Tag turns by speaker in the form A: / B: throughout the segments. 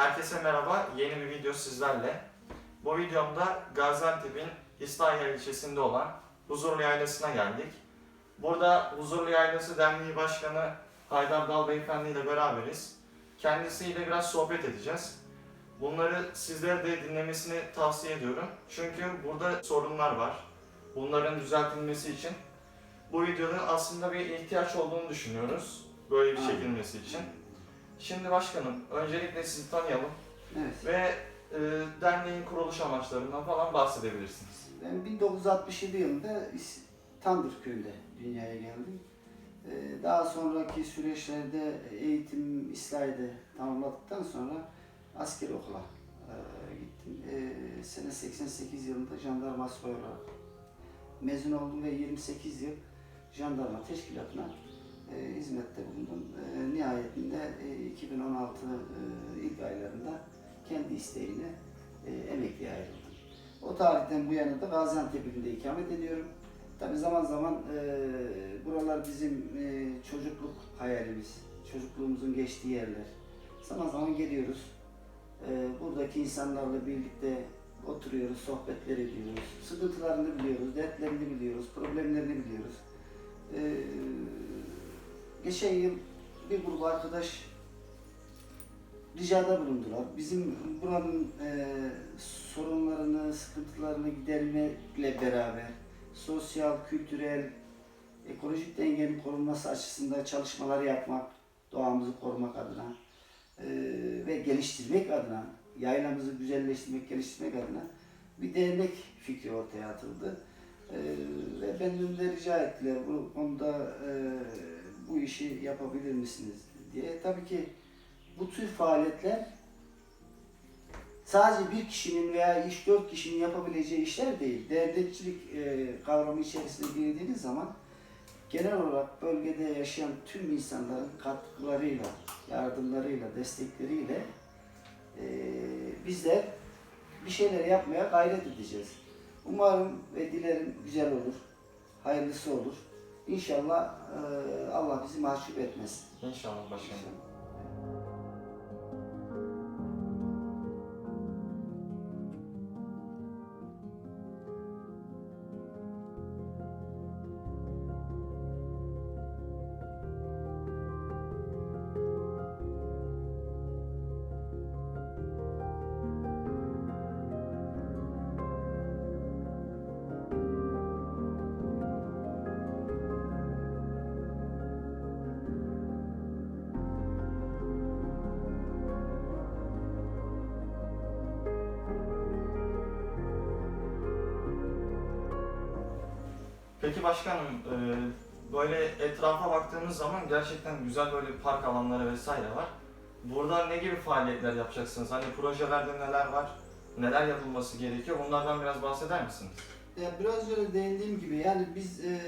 A: Herkese merhaba, yeni bir video sizlerle. Bu videomda Gaziantep'in İslahiye ilçesinde olan Huzurlu Yaylası'na geldik. Burada Huzurlu Yaylası Derneği Başkanı Haydar Dal Beyefendi ile beraberiz. Kendisiyle biraz sohbet edeceğiz. Bunları sizlere de dinlemesini tavsiye ediyorum. Çünkü burada sorunlar var. Bunların düzeltilmesi için bu videonun aslında bir ihtiyaç olduğunu düşünüyoruz. Böyle bir çekilmesi için. Şimdi başkanım, öncelikle sizi tanıyalım
B: Evet.
A: ve e, derneğin kuruluş amaçlarından falan bahsedebilirsiniz.
B: Ben 1967 yılında İs- Tandır köyünde dünyaya geldim. Ee, Daha sonraki süreçlerde eğitim İslahiye'de tamamladıktan sonra askeri okula e, gittim. Ee, Sene 88 yılında jandarma subay olarak mezun oldum ve 28 yıl jandarma teşkilatına e, hizmette bulundum. E, nihayetinde e, 2016 e, ilk aylarında kendi isteğine e, emekliye ayrıldım. O tarihten bu yana da Gaziantep ikamet ediyorum. Tabi zaman zaman e, buralar bizim e, çocukluk hayalimiz, çocukluğumuzun geçtiği yerler. Zaman zaman geliyoruz. E, buradaki insanlarla birlikte oturuyoruz, sohbetler ediyoruz. Sıkıntılarını biliyoruz, dertlerini biliyoruz, problemlerini biliyoruz. E, geçen yıl bir grup arkadaş ricada bulundular. Bizim buranın e, sorunlarını, sıkıntılarını gidermekle beraber sosyal, kültürel, ekolojik dengenin korunması açısından çalışmalar yapmak, doğamızı korumak adına e, ve geliştirmek adına, yaylamızı güzelleştirmek, geliştirmek adına bir dernek fikri ortaya atıldı. E, ve benden de rica ettiler bu konuda e, bu işi yapabilir misiniz diye. Tabii ki bu tür faaliyetler sadece bir kişinin veya iş dört kişinin yapabileceği işler değil. Dernekçilik e, kavramı içerisine girdiğiniz zaman genel olarak bölgede yaşayan tüm insanların katkılarıyla, yardımlarıyla, destekleriyle e, bizler bir şeyler yapmaya gayret edeceğiz. Umarım ve dilerim güzel olur, hayırlısı olur. İnşallah e, Allah bizi mahcup etmez.
A: İnşallah başkanım. Peki başkanım, e, böyle etrafa baktığımız zaman gerçekten güzel böyle park alanları vesaire var. Burada ne gibi faaliyetler yapacaksınız? Hani projelerde neler var? Neler yapılması gerekiyor? Bunlardan biraz bahseder misiniz?
B: Ya biraz önce değindiğim gibi yani biz e,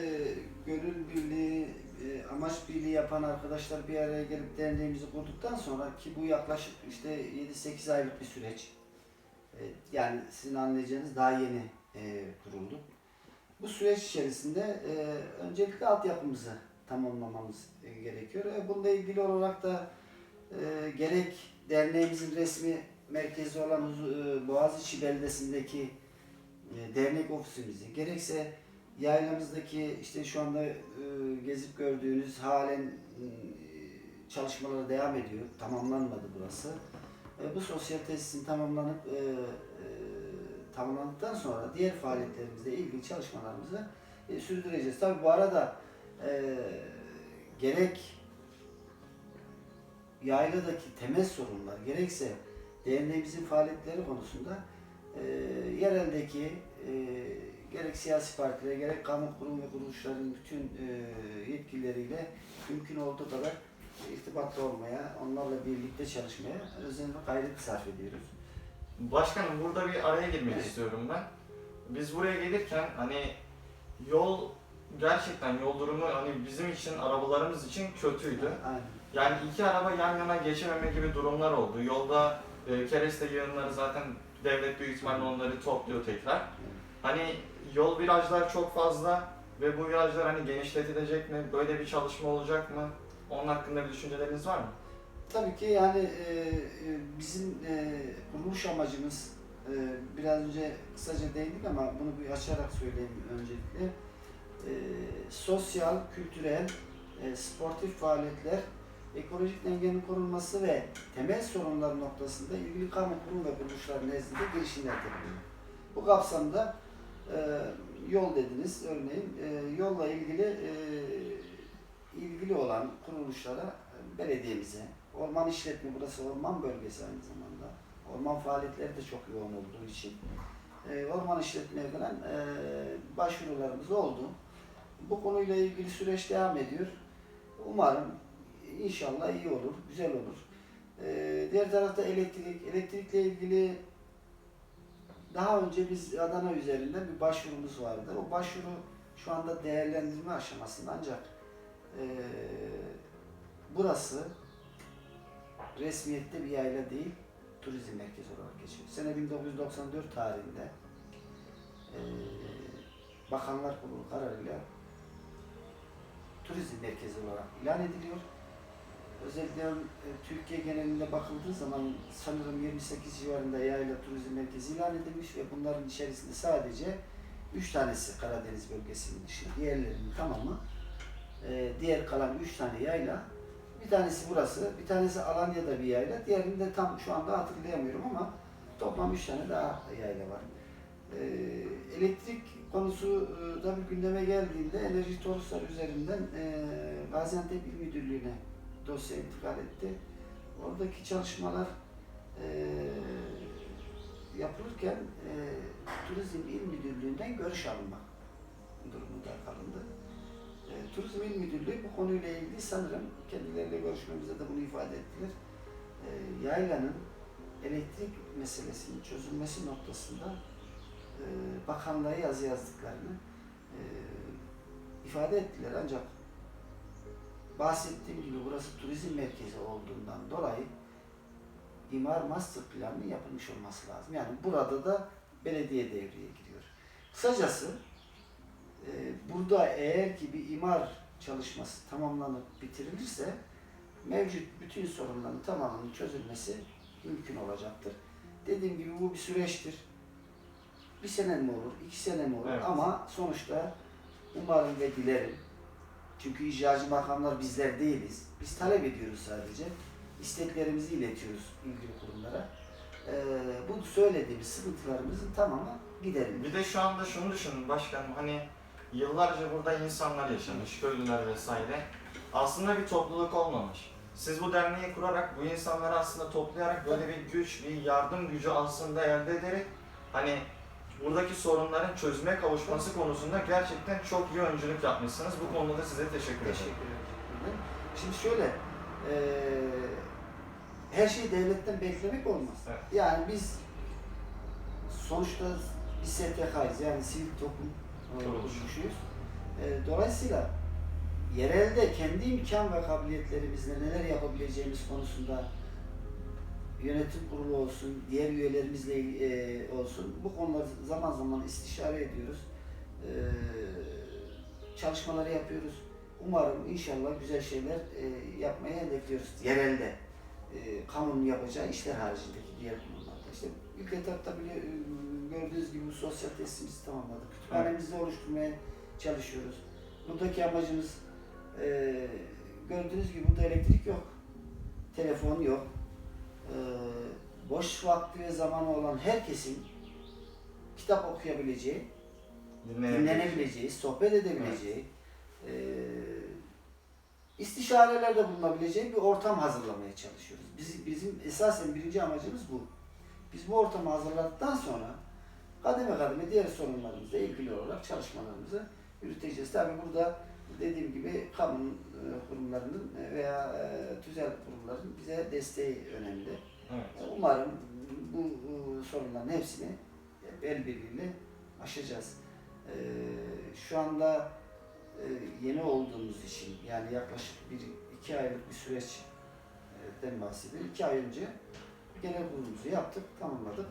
B: gönül birliği, e, amaç birliği yapan arkadaşlar bir araya gelip derneğimizi kurduktan sonra ki bu yaklaşık işte 7-8 aylık bir süreç. E, yani sizin anlayacağınız daha yeni e, kuruldu. Bu süreç içerisinde e, öncelikle altyapımızı tamamlamamız e, gerekiyor. E, bununla ilgili olarak da e, gerek derneğimizin resmi merkezi olan e, Boğaziçi Belediyesi'ndeki e, dernek ofisimizi, gerekse yaylamızdaki işte şu anda e, gezip gördüğünüz halen e, çalışmaları devam ediyor. Tamamlanmadı burası. E, bu sosyal tesisin tamamlanıp e, tamamlandıktan sonra diğer faaliyetlerimizle ilgili çalışmalarımızı e, sürdüreceğiz. Tabi bu arada e, gerek yayladaki temel sorunlar gerekse derneğimizin faaliyetleri konusunda e, yereldeki e, gerek siyasi partiler gerek kamu kurum ve kuruluşların bütün e, yetkilileriyle mümkün olduğu kadar irtibatlı olmaya, onlarla birlikte çalışmaya özen ve gayret sarf ediyoruz.
A: Başkanım burada bir araya girmek
B: Evet.
A: istiyorum ben. Biz buraya gelirken hani yol gerçekten yol durumu hani bizim için arabalarımız için kötüydü.
B: Aynen.
A: Yani iki araba yan yana geçememe gibi durumlar oldu. Yolda e, kereste yığınları zaten devlet büyük ihtimalle onları topluyor tekrar. Hani yol virajlar çok fazla ve bu virajlar hani genişletilecek mi? Böyle bir çalışma olacak mı? Onun hakkında bir düşünceleriniz var mı?
B: Tabii ki yani e, e, bizim e, kuruluş amacımız e, biraz önce kısaca değindik ama bunu bir açarak söyleyeyim öncelikle. E, sosyal, kültürel, e, sportif faaliyetler, ekolojik dengenin korunması ve temel sorunlar noktasında ilgili kamu kurum ve kuruluşlar nezdinde girişimler yapılıyor. Bu kapsamda e, yol dediniz örneğin e, yolla ilgili e, ilgili olan kuruluşlara belediyemize, orman işletme burası orman bölgesi aynı zamanda. Orman faaliyetleri de çok yoğun olduğu için e, orman işletmeye gelen e, başvurularımız oldu. Bu konuyla ilgili süreç devam ediyor. Umarım inşallah iyi olur, güzel olur. E, diğer tarafta elektrik, elektrikle ilgili daha önce biz Adana üzerinden bir başvurumuz vardı. O başvuru şu anda değerlendirme aşamasında ancak e, burası resmiyette bir yayla değil, turizm merkezi olarak geçiyor. Sene 1994 tarihinde e, Bakanlar Kurulu kararıyla turizm merkezi olarak ilan ediliyor. Özellikle e, Türkiye genelinde bakıldığı zaman sanırım 28 civarında yayla turizm merkezi ilan edilmiş ve bunların içerisinde sadece 3 tanesi Karadeniz bölgesinin dışında. Diğerlerinin tamamı e, diğer kalan 3 tane yayla bir tanesi burası, bir tanesi Alanya'da bir yayla, diğerini de tam şu anda hatırlayamıyorum ama toplam 3 tane daha yayla var. E, elektrik konusu e, tabii gündeme geldiğinde enerji toruslar üzerinden e, Gaziantep İl Müdürlüğü'ne dosya intikal etti. Oradaki çalışmalar e, yapılırken e, Turizm İl Müdürlüğü'nden görüş alınmak durumunda kalındı. E, Turizm İl Müdürlüğü bu konuyla ilgili sanırım kendileriyle görüşmemizde de bunu ifade ettiler. E, yaylanın elektrik meselesinin çözülmesi noktasında e, bakanlığa yazı yazdıklarını e, ifade ettiler. Ancak bahsettiğim gibi burası turizm merkezi olduğundan dolayı imar master planının yapılmış olması lazım. Yani burada da belediye devreye giriyor. Kısacası burada eğer ki bir imar çalışması tamamlanıp bitirilirse mevcut bütün sorunların tamamının çözülmesi mümkün olacaktır. Dediğim gibi bu bir süreçtir. Bir sene mi olur, iki sene mi olur
A: Evet.
B: ama sonuçta umarım ve dilerim çünkü icracı makamlar bizler değiliz. Biz talep ediyoruz sadece. İsteklerimizi iletiyoruz ilgili kurumlara. Ee, bu söylediğimiz sıkıntılarımızın tamamı giderilir.
A: Bir de şu anda şunu düşünün başkanım hani yıllarca burada insanlar yaşamış, köylüler vesaire. Aslında bir topluluk olmamış. Siz bu derneği kurarak bu insanları aslında toplayarak böyle bir güç, bir yardım gücü aslında elde ederek hani buradaki sorunların çözüme kavuşması konusunda gerçekten çok iyi öncülük yapmışsınız. Bu konuda da size teşekkür ederim.
B: Teşekkür ederim. Şimdi şöyle, eee, her şeyi devletten beklemek olmaz.
A: Evet.
B: Yani biz sonuçta bir STK'yız yani sivil toplum kuruluşuyuz. E, dolayısıyla yerelde kendi imkan ve kabiliyetlerimizle neler yapabileceğimiz konusunda yönetim kurulu olsun, diğer üyelerimizle e, olsun bu konuları zaman zaman istişare ediyoruz. E, çalışmaları yapıyoruz. Umarım inşallah güzel şeyler e, yapmaya hedefliyoruz yerelde. E, kamunun yapacağı işler haricindeki diğer konularda. İşte ilk etapta bile e, gördüğünüz gibi bu sosyal testimizi tamamladık. Kütüphanemizi oluşturmaya çalışıyoruz. Buradaki amacımız e, gördüğünüz gibi burada elektrik yok. Telefon yok. E, boş vakti ve zamanı olan herkesin kitap okuyabileceği, dinlenebileceği, sohbet edebileceği, eee istişarelerde bulunabileceği bir ortam hazırlamaya çalışıyoruz. Biz, bizim esasen birinci amacımız bu. Biz bu ortamı hazırladıktan sonra kademe kademe diğer sorunlarımızla ilgili olarak çalışmalarımızı yürüteceğiz. Tabii burada dediğim gibi kamu e, kurumlarının veya e, tüzel kurumların bize desteği önemli.
A: Evet.
B: Umarım bu e, sorunların hepsini el birliğiyle aşacağız. Şu anda e, yeni olduğumuz için yani yaklaşık bir iki aylık bir süreçten bahsediyorum. İki ay önce genel kurulumuzu yaptık, tamamladık.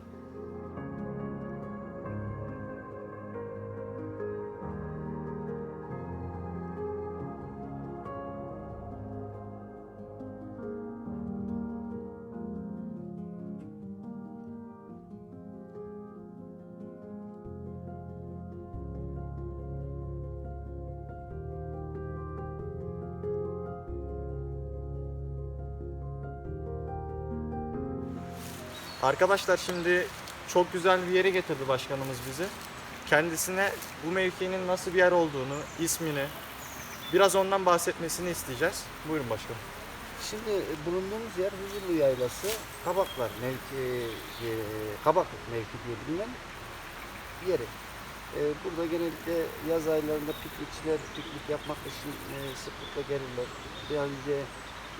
A: Arkadaşlar şimdi çok güzel bir yere getirdi başkanımız bizi. Kendisine bu mevkinin nasıl bir yer olduğunu, ismini, biraz ondan bahsetmesini isteyeceğiz. Buyurun başkanım.
B: Şimdi e, bulunduğumuz yer Huzurlu Yaylası, Kabaklar mevki, e, Kabak mevki diye bilinen yeri. E, burada genellikle yaz aylarında piknikçiler piknik yapmak için e, sıklıkla gelirler. Daha önce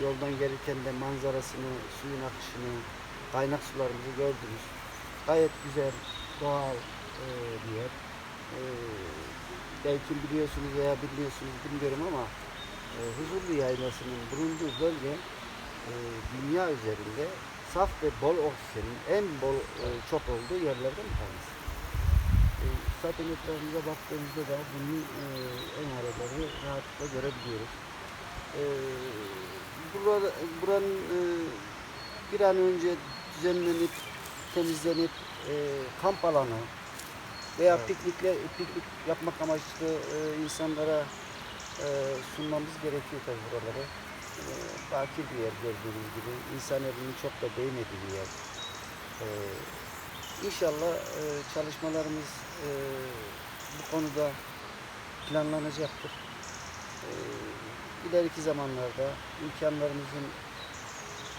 B: yoldan gelirken de manzarasını, suyun akışını, kaynak sularımızı gördünüz. Gayet güzel, doğal e, bir yer. E, belki biliyorsunuz veya bilmiyorsunuz bilmiyorum ama e, Huzurlu Yaylası'nın bulunduğu bölge e, dünya üzerinde saf ve bol oksijenin en bol e, çok olduğu yerlerden bir tanesi. E, zaten baktığımızda da bunun e, emareleri rahatlıkla görebiliyoruz. E, burada, buranın e, bir an önce düzenlenip, temizlenip e, kamp alanı veya
A: Evet.
B: piknikle piknik yapmak amaçlı e, insanlara e, sunmamız gerekiyor tabii buraları. E, bakir bir yer gördüğünüz gibi. İnsan elinin çok da değmediği bir yer. E, inşallah e, çalışmalarımız e, bu konuda planlanacaktır. E, ileriki zamanlarda imkanlarımızın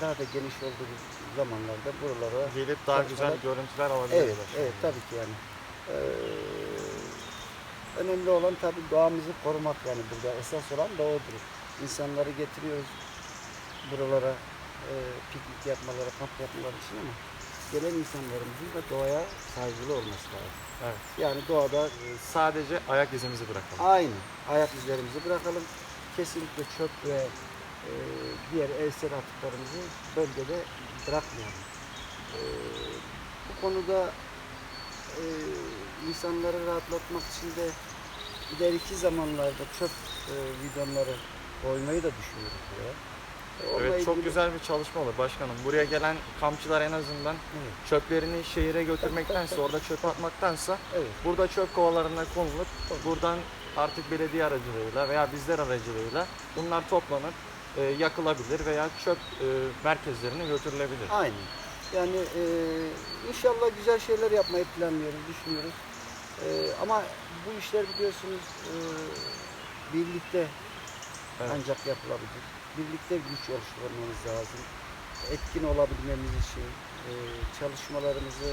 B: daha da geniş olduğu zamanlarda buralara
A: Gelip daha
B: Çalışmalar-
A: güzel görüntüler alabiliriz.
B: Evet, evet tabii ki yani. Ee, önemli olan tabii doğamızı korumak yani burada esas olan da odur. İnsanları getiriyoruz buralara e, piknik yapmaları, kamp yapmaları için ama gelen insanlarımızın da doğaya saygılı olması lazım.
A: Evet.
B: Yani doğada
A: Ee, Sadece ayak izimizi bırakalım.
B: aynı ayak izlerimizi bırakalım. Kesinlikle çöp ve e, diğer evsel atıklarımızı bölgede bırakmayalım. E, bu konuda e, insanları rahatlatmak için de ileriki zamanlarda çöp e, bidonları koymayı da düşünüyoruz buraya. Onunla
A: Evet çok
B: ilgili-
A: güzel bir çalışma olur başkanım. Buraya gelen kampçılar en azından
B: Evet,
A: çöplerini şehire götürmektense, orada çöp atmaktansa
B: evet.
A: burada çöp kovalarına konulup buradan artık belediye aracılığıyla veya bizler aracılığıyla bunlar toplanıp e, yakılabilir veya çöp e, merkezlerine götürülebilir.
B: Aynı. Yani e, inşallah güzel şeyler yapmayı planlıyoruz, düşünüyoruz. E, ama bu işler biliyorsunuz e, birlikte
A: Evet.
B: ancak yapılabilir. Birlikte güç oluşturmamız lazım. Etkin olabilmemiz için, e, çalışmalarımızı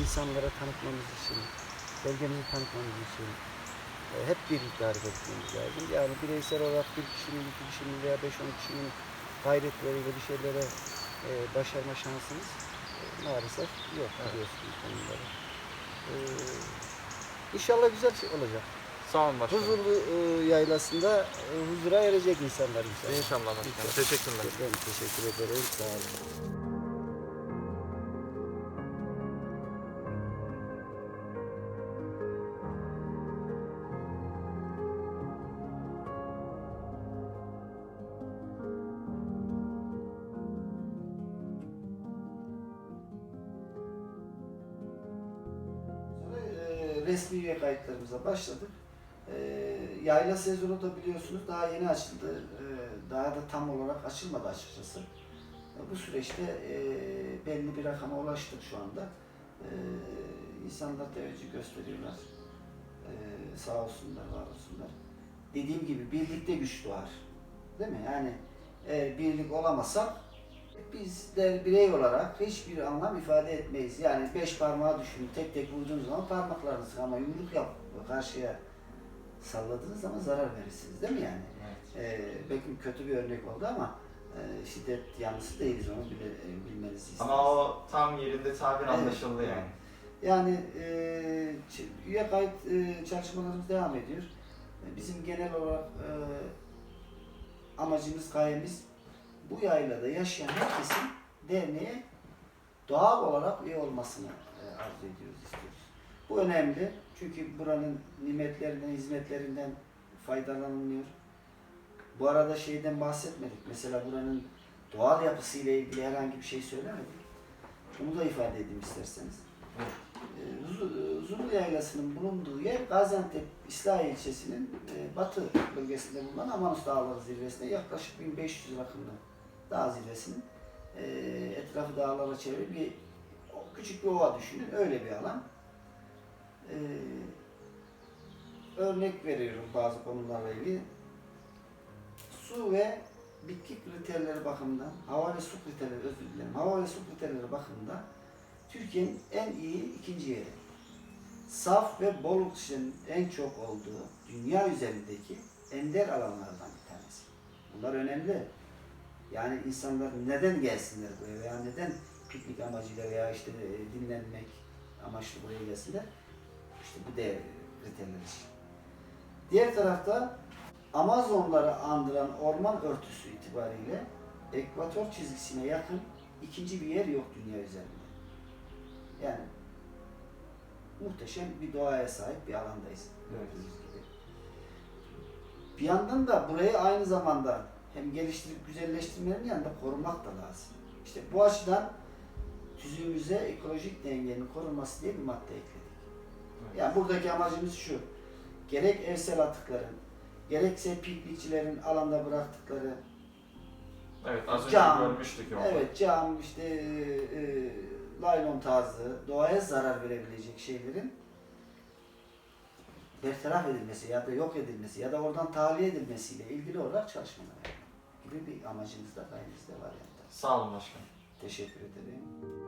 B: insanlara tanıtmamız için, bölgemizi tanıtmamız için hep birlikte hareket etmemiz lazım. Yani bireysel olarak bir kişinin, iki kişinin veya beş on kişinin gayretleriyle bir şeylere e, başarma şansımız e, maalesef yok
A: Evet.
B: biliyorsunuz konuları. E, inşallah güzel şey olacak.
A: Sağ olun başkanım.
B: Huzurlu e, yaylasında e, huzura erecek insanlar inşallah.
A: İnşallah başkanım.
B: İnşallah.
A: Teşekkürler.
B: Ben teşekkür ederim. Sağ olun. Resmi üye kayıtlarımıza başladık. E, yayla sezonu da biliyorsunuz daha yeni açıldı. E, daha da tam olarak açılmadı açıkçası. E, bu süreçte e, belli bir rakama ulaştık şu anda. E, insanlar teveccüh gösteriyorlar. E, sağ olsunlar, var olsunlar. Dediğim gibi birlikte güç doğar. Değil mi? Yani eğer birlik olamazsak biz de birey olarak hiçbir anlam ifade etmeyiz. Yani beş parmağı düşünün, tek tek vurduğunuz zaman parmaklarınız ama yumruk yap karşıya salladığınız zaman zarar verirsiniz değil mi yani? Ee, belki kötü bir örnek oldu ama e, şiddet yanlısı değiliz onu bile, e, bilmenizi isteriz.
A: Ama o tam yerinde tabir
B: Evet.
A: anlaşıldı yani.
B: Yani e, üye kayıt e, çalışmalarımız devam ediyor. E, Bizim genel olarak e, amacımız, gayemiz bu yaylada yaşayan herkesin derneğe doğal olarak üye olmasını e, arzu ediyoruz, istiyoruz. Bu önemli çünkü buranın nimetlerinden, hizmetlerinden faydalanılmıyor. Bu arada şeyden bahsetmedik. Mesela buranın doğal yapısıyla ilgili herhangi bir şey söylemedik. Bunu da ifade edeyim isterseniz. Huzu- Uzunlu Yaylası'nın bulunduğu yer Gaziantep İslahiye ilçesinin e, batı bölgesinde bulunan Amanus Dağları zirvesinde yaklaşık 1500 rakımlı dağ zirvesinin e, etrafı dağlara çevrili bir Küçük bir ova düşünün. Öyle bir alan. Ee, örnek veriyorum bazı konularla ilgili. Su ve bitki kriterleri bakımından, hava ve su kriterleri özür dilerim. Hava ve su kriterleri bakımından Türkiye'nin en iyi ikinci yeri. Saf ve bol oksijenin en çok olduğu dünya üzerindeki ender alanlardan bir tanesi. Bunlar önemli. Yani insanlar neden gelsinler buraya veya neden piknik amacıyla veya işte e, dinlenmek amaçlı buraya gelsinler? İşte bu değer kriterler için. Diğer tarafta Amazonları andıran orman örtüsü itibariyle ekvator çizgisine yakın ikinci bir yer yok dünya üzerinde. Yani muhteşem bir doğaya sahip bir alandayız gördüğünüz gibi. Bir yandan da burayı aynı zamanda hem geliştirip güzelleştirmenin yanında korumak da lazım. İşte bu açıdan tüzüğümüze ekolojik dengenin korunması diye bir madde ekledik. Yani buradaki amacımız şu. Gerek evsel atıkların, gerekse piknikçilerin alanda bıraktıkları,
A: Evet az önce
B: Cam.
A: görmüştük yolda.
B: evet cam, işte e, e, laylon tarzı, doğaya zarar verebilecek şeylerin bertaraf edilmesi ya da yok edilmesi ya da oradan tahliye edilmesiyle ilgili olarak çalışmalar yapmak gibi bir amacımız da gayemiz de var yani.
A: Sağ olun başkanım.
B: Teşekkür ederim.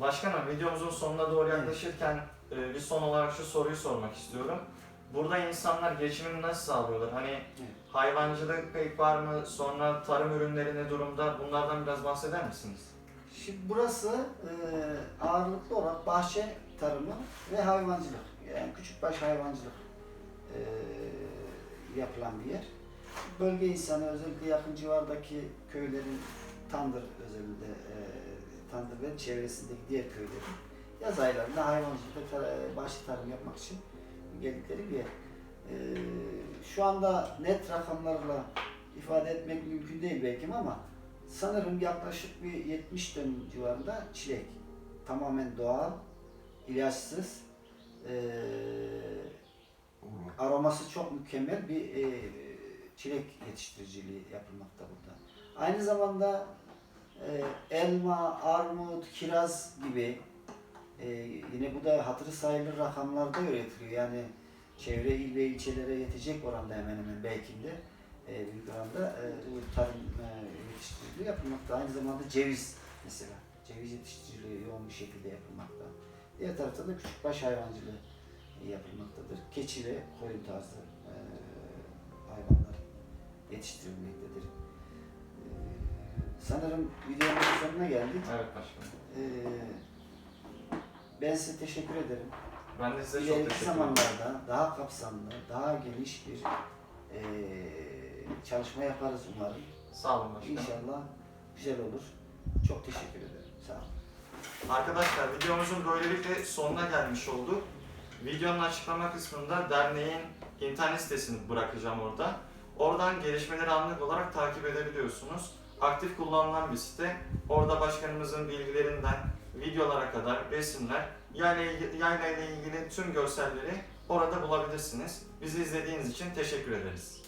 A: Başkanım videomuzun sonuna doğru yaklaşırken e, bir son olarak şu soruyu sormak istiyorum. Burada insanlar geçimini nasıl sağlıyorlar? Hani hayvancılık pek var mı? Sonra tarım ürünleri ne durumda? Bunlardan biraz bahseder misiniz?
B: Şimdi burası e, ağırlıklı olarak bahçe tarımı ve hayvancılık. Yani küçükbaş hayvancılık e, yapılan bir yer. Bölge insanı özellikle yakın civardaki köylerin Tandır özelinde e, Tandır ve çevresindeki diğer köylerin yaz aylarında hayvancılık ve tar- bahçe tarım yapmak için geldikleri bir yer. E, şu anda net rakamlarla ifade etmek mümkün değil belki ama sanırım yaklaşık bir 70 dönüm civarında çilek. Tamamen doğal, ilaçsız, eee, aroması çok mükemmel bir eee, çilek yetiştiriciliği yapılmakta burada. Aynı zamanda eee, elma, armut, kiraz gibi eee, yine bu da hatırı sayılır rakamlarda üretiliyor. Yani çevre il ve ilçelere yetecek oranda hemen hemen belki de e, büyük oranda e, tarım e, yetiştiriciliği yapılmakta. Aynı zamanda ceviz mesela. Ceviz yetiştiriciliği yoğun bir şekilde yapılmakta. Diğer tarafta da küçükbaş hayvancılığı yapılmaktadır. Keçi ve koyun tarzı e, hayvanlar yetiştirilmektedir. E, sanırım videomuzun sonuna geldik.
A: Evet başkanım.
B: E, ben size teşekkür ederim.
A: Ben de size çok teşekkür ederim.
B: zamanlarda daha kapsamlı, daha geniş bir eee, çalışma yaparız umarım.
A: Sağ olun başkanım.
B: İnşallah güzel olur. Çok teşekkür ederim. Sağ olun.
A: Arkadaşlar videomuzun böylelikle sonuna gelmiş olduk. Videonun açıklama kısmında derneğin internet sitesini bırakacağım orada. Oradan gelişmeleri anlık olarak takip edebiliyorsunuz. Aktif kullanılan bir site. Orada başkanımızın bilgilerinden videolara kadar resimler, yayla, yayla ile ilgili tüm görselleri orada bulabilirsiniz. Bizi izlediğiniz için teşekkür ederiz.